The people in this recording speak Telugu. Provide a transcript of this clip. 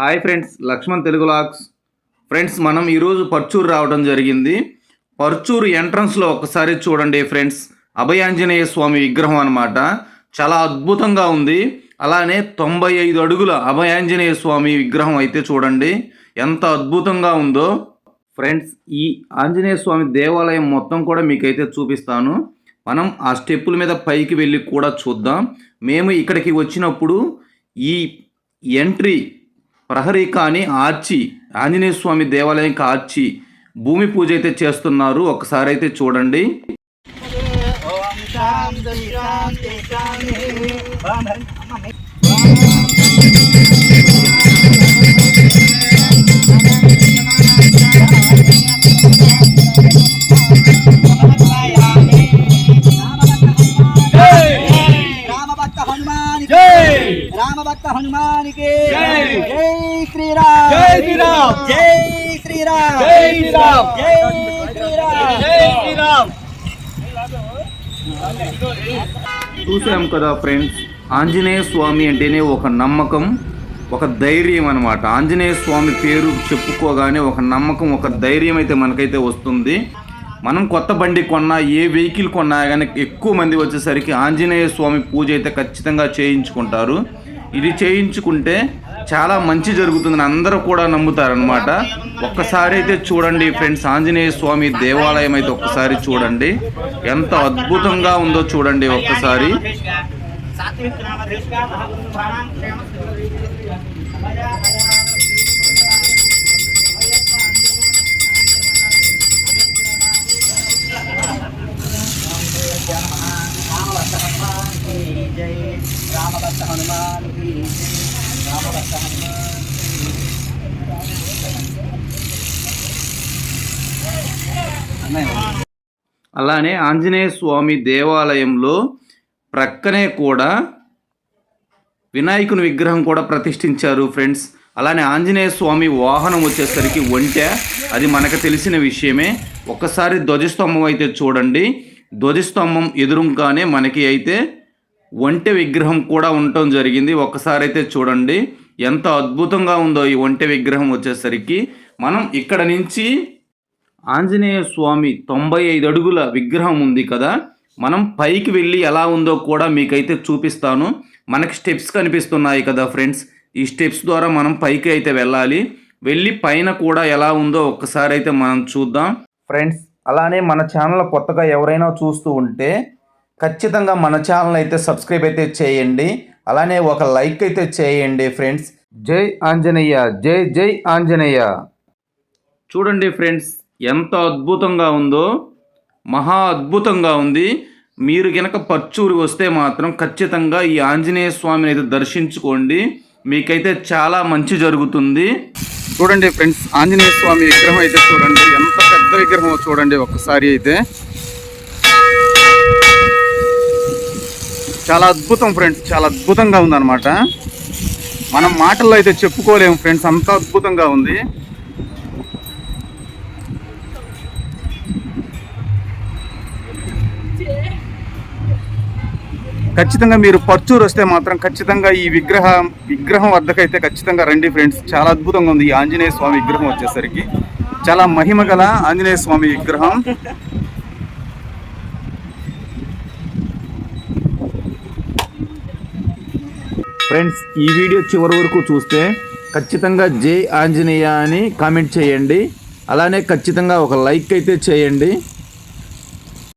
హాయ్ ఫ్రెండ్స్ లక్ష్మణ్ తెలుగు లాక్స్. ఫ్రెండ్స్ మనం ఈరోజు పర్చూరు రావడం జరిగింది. పర్చూరు ఎంట్రన్స్లో ఒకసారి చూడండి ఫ్రెండ్స్. అభయాంజనేయ స్వామి విగ్రహం అనమాట చాలా అద్భుతంగా ఉంది. అలానే తొంభై ఐదు అడుగుల అభయాంజనేయ స్వామి విగ్రహం అయితే చూడండి. ఎంత అద్భుతంగా ఉందో. ఫ్రెండ్స్ ఈ ఆంజనేయ స్వామి దేవాలయం మొత్తం కూడా మీకైతే చూపిస్తాను. మనం ఆ స్టెప్పుల మీద పైకి వెళ్ళి కూడా చూద్దాం. మేము ఇక్కడికి వచ్చినప్పుడు ఈ ఎంట్రీ ప్రహరీ కానీ ఆర్చి ఆంజనేయ స్వామి దేవాలయం కార్చి భూమి పూజ అయితే చేస్తున్నారు. ఒకసారి అయితే చూడండి. శాంతి శాంతి శాంతి. రామభక్త హనుమానికి. జై. శ్రీరామ్. జై శ్రీరామ్. జై శ్రీరామ్. జై శ్రీరామ్. జై శ్రీరామ్. జై శ్రీరామ్. చూసాం కదా ఫ్రెండ్స్ ఆంజనేయ స్వామి అంటేనే ఒక నమ్మకం ఒక ధైర్యం అనమాట ఆంజనేయ స్వామి పేరు చెప్పుకోగానే ఒక నమ్మకం ఒక ధైర్యం అయితే మనకైతే వస్తుంది. మనం కొత్త బండి కొన్నా ఏ వెహికల్ కొన్నా కానీ ఎక్కువ మంది వచ్చేసరికి ఆంజనేయ స్వామి పూజ అయితే ఖచ్చితంగా చేయించుకుంటారు. ఇది చేయించుకుంటే చాలా మంచి జరుగుతుందని అందరూ కూడా నమ్ముతారనమాట ఒక్కసారి అయితే చూడండి ఫ్రెండ్స్ ఆంజనేయ స్వామి దేవాలయం అయితే ఒక్కసారి చూడండి. ఎంత అద్భుతంగా ఉందో చూడండి ఒక్కసారి. జై రామభక్త హనుమాన్ రామభక్త హనుమాన్ అలానే ఆంజనేయ స్వామి దేవాలయంలో ప్రక్కనే కూడా వినాయకుని విగ్రహం కూడా ప్రతిష్ఠించారు ఫ్రెండ్స్. అలానే ఆంజనేయ స్వామి వాహనం వచ్చేసరికి ఒంటె. అది మనకు తెలిసిన విషయమే. ఒక్కసారి ధ్వజస్తంభం అయితే చూడండి. ధ్వజస్తంభం ఎదురుగానే మనకి అయితే ఒంటె విగ్రహం కూడా ఉండటం జరిగింది. ఒక్కసారి అయితే చూడండి ఎంత అద్భుతంగా ఉందో ఈ ఒంటె విగ్రహం వచ్చేసరికి. మనం ఇక్కడ నుంచి ఆంజనేయ స్వామి తొంభై ఐదు అడుగుల విగ్రహం ఉంది కదా మనం పైకి వెళ్ళి ఎలా ఉందో కూడా మీకైతే చూపిస్తాను. మనకి స్టెప్స్ కనిపిస్తున్నాయి కదా ఫ్రెండ్స్ ఈ స్టెప్స్ ద్వారా మనం పైకి అయితే వెళ్ళాలి. వెళ్ళి పైన కూడా ఎలా ఉందో ఒక్కసారి అయితే మనం చూద్దాం. ఫ్రెండ్స్ అలానే మన ఛానల్ కొత్తగా ఎవరైనా చూస్తూ ఉంటే ఖచ్చితంగా మన ఛానల్ అయితే సబ్స్క్రైబ్ అయితే చేయండి. అలానే ఒక లైక్ అయితే చేయండి ఫ్రెండ్స్. జై ఆంజనేయ జై జై ఆంజనేయ. చూడండి ఫ్రెండ్స్ ఎంత అద్భుతంగా ఉందో మహా అద్భుతంగా ఉంది. మీరు కనుక పచ్చూరు వస్తే మాత్రం ఖచ్చితంగా ఈ ఆంజనేయ స్వామిని అయితే దర్శించుకోండి. మీకైతే చాలా మంచి జరుగుతుంది. చూడండి ఫ్రెండ్స్ ఆంజనేయ స్వామి విగ్రహం అయితే చూడండి ఎంత పెద్ద విగ్రహం చూడండి ఒక్కసారి అయితే. చాలా అద్భుతం ఫ్రెండ్స్ చాలా అద్భుతంగా ఉందన్నమాట. మనం మాటల్లో అయితే చెప్పుకోలేము ఫ్రెండ్స్ అంత అద్భుతంగా ఉంది. ఖచ్చితంగా మీరు పర్చూరు వస్తే మాత్రం ఖచ్చితంగా ఈ విగ్రహం విగ్రహం వద్దకైతే ఖచ్చితంగా రండి ఫ్రెండ్స్ చాలా అద్భుతంగా ఉంది ఈ ఆంజనేయ స్వామి విగ్రహం వచ్చేసరికి. చాలా మహిమ గల ఆంజనేయ స్వామి విగ్రహం. ఫ్రెండ్స్ ఈ వీడియో చివరి వరకు చూస్తే ఖచ్చితంగా జై ఆంజనేయ అని కామెంట్ చేయండి. అలానే ఖచ్చితంగా ఒక లైక్ అయితే చేయండి.